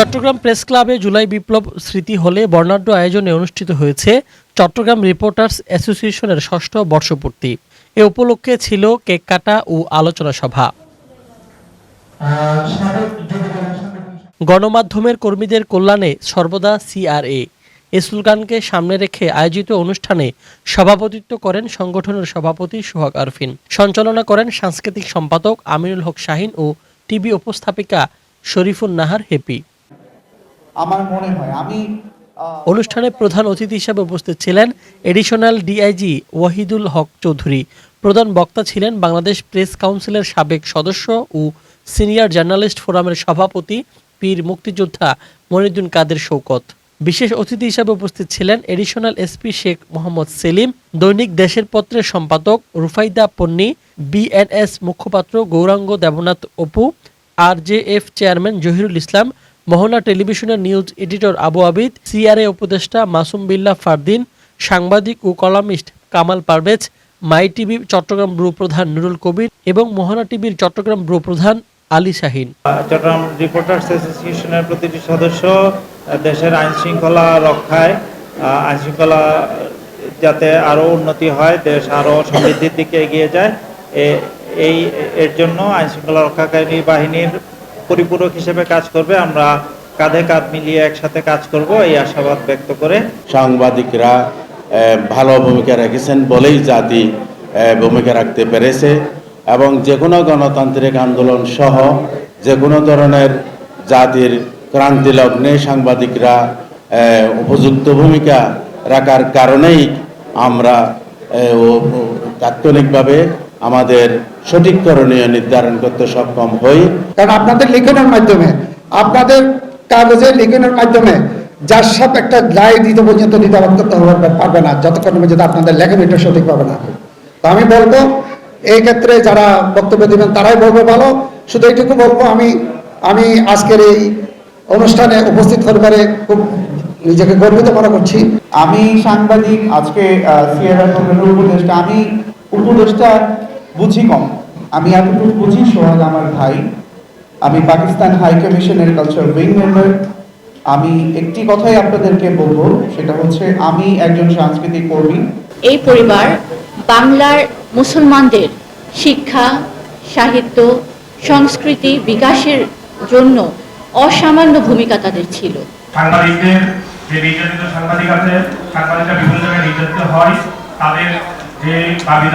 Chittagong press ক্লাবে জুলাই বিপ্লব স্মৃতি হলে বর্ণাঢ্য আয়োজনে অনুষ্ঠিত হয়েছে চট্টগ্রাম রিপোর্টার্স অ্যাসোসিয়েশনের ষষ্ঠ বর্ষপূর্তি। এ উপলক্ষে ছিল কেক কাটা ও আলোচনা সভা। গণমাধ্যমের কর্মীদের কল্যাণে সর্বদা সিআরএ এ। স্লোগানকে সামনে রেখে আয়োজিত অনুষ্ঠানে সভাপতিত্ব করেন সংগঠনের সভাপতি সোহাগ আরফিন। সঞ্চালনা করেন সাংস্কৃতিক সম্পাদক আমিনুল হক শাহিন ও টিভি উপস্থাপিকা শরীফুন নাহার হেপি। আমার মনে হয়। আমি অনুষ্ঠানে প্রধান অতিথি হিসেবে উপস্থিত ছিলেন এডিশনাল ডিআইজি ওয়াহিদুল হক চৌধুরী, প্রধান বক্তা ছিলেন বাংলাদেশ প্রেস কাউন্সিলের সাবেক সদস্য ও সিনিয়র জার্নালিস্ট ফোরামের সভাপতি, পীর মুক্তিযোদ্ধা মনিদুন কাদের শৌকত বিশেষ অতিথি হিসেবে উপস্থিত ছিলেন এডিশনাল এসপি শেখ মোহাম্মদ সেলিম, দৈনিক দেশের পত্রের সম্পাদক রুফাইদা পন্নী, বিএনএস মুখপাত্র Gouranga Debnath Apu R J F chairman Zahirul Islam Mohona টেলিভিশনের news editor Abu Abid, CRA উপদেষ্টা মাসুম বিল্লাহ ফারদিন, সাংবাদিক ও columnist Kamal Parvez, my TV Chattogram bureau প্রধান নুরুল কবির এবং মোহনা টিভির চট্টগ্রাম ব্যুরো প্রধান আলী শাহিন। চট্টগ্রাম রিপোর্টার্স অ্যাসোসিয়েশনের প্রতিটি সদস্য দেশের আইন শৃঙ্খলা রক্ষায় আইন শৃঙ্খলা যাতে আরও উন্নতি হয়, দেশ আরও সমৃদ্ধির দিকে এগিয়ে যায় এই, এর জন্য আইন শৃঙ্খলা রক্ষাকারী বাহিনীর পরিপূরক হিসেবে কাজ করবে। আমরা কাঁধে কাঁধ মিলিয়ে একসাথে কাজ করব। এই আশাবাদ ব্যক্ত করে সাংবাদিকরা ভালো ভূমিকা রেখেছেন বলেই জাতি ভূমিকা রাখতে পেরেছে। এবং যে কোনো গণতান্ত্রিক আন্দোলন সহ যে কোনো ধরনের জাতির ক্রান্তি লগ্নে সাংবাদিকরা উপযুক্ত ভূমিকা রাখার কারণেই আমরা তাৎক্ষণিকভাবে আমাদের সঠিক করণীয় নির্ধারণ করতে সক্ষম হই। কারণ আপনাদের লিখনের মাধ্যমে আপনাদের কাগজের লিখনের মাধ্যমে যার সব একটা রায় দিতে পর্যন্ত নির্ধারণ করতে হবে- পারবে না যতক্ষণ পর্যন্ত আপনাদের লেখাটা সঠিক পাবে না। তো আমি বলব এই ক্ষেত্রে যারা বক্তব্য দিবেন তারাই বলবে ভালো শুধু এইটুকু বলব আমি আমি আজকের এই অনুষ্ঠানে উপস্থিত করবারে খুব নিজেকে গর্বিত মনে করছি। আমি সাংবাদিক আজকে সিআরআর উপদেষ্টা আমি উপদেষ্টা বুঝি কম। আমি এতটুকু বুঝি সোহাগ আমার ভাই। আমি পাকিস্তান হাই কমিশনের কালচার উইং মেম্বার আমি একটি কথাই আপনাদেরকে বলব সেটা হচ্ছে আমি একজন সাংস্কৃতিক কর্মী। এই পরিবার বাংলার মুসলমানদের শিক্ষা সাহিত্য সংস্কৃতি বিকাশের জন্য অসামান্য ভূমিকা তাদের ছিল। সাংবাদিকদের যে নির্যাতিত সাংবাদিক আছে সাংবাদিকরা বিভিন্ন জায়গায় নির্যাতিত হয়। তাদের যে দাবি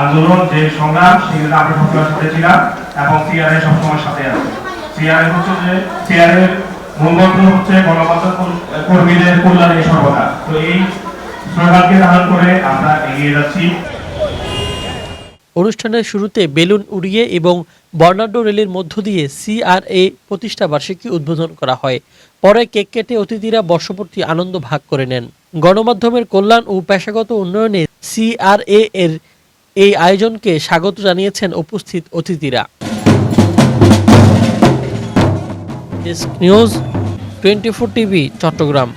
আন্দোলন যে সংগ্রাম সেগুলো আমরা সবসময় সাথে ছিলাম এবং সিআরএ সবসময় সাথে আছে। সিআরএ হচ্ছে যে সিআরএ মূলমন্ত্র হচ্ছে গণমাধ্যম কর্মীদের কল্যাণে সর্বদা। তো এই স্লোগানকে ধারণ করে আমরা এগিয়ে যাচ্ছি। অনুষ্ঠানের শুরুতে বেলুন উড়িয়ে এবং বর্ণাঢ্য রেলির মধ্য দিয়ে সিআরএ প্রতিষ্ঠা বার্ষিকী উদ্বোধন করা হয়। পরে কেক কেটে অতিথিরা বর্ষপূর্তি আনন্দ ভাগ করে নেন। গণমাধ্যমের কল্যাণ ও পেশাগত উন্নয়নে সিআরএ এর এই আয়োজনকে স্বাগত জানিয়েছেন উপস্থিত অতিথিরা। Desk news twenty four TV Chattogram.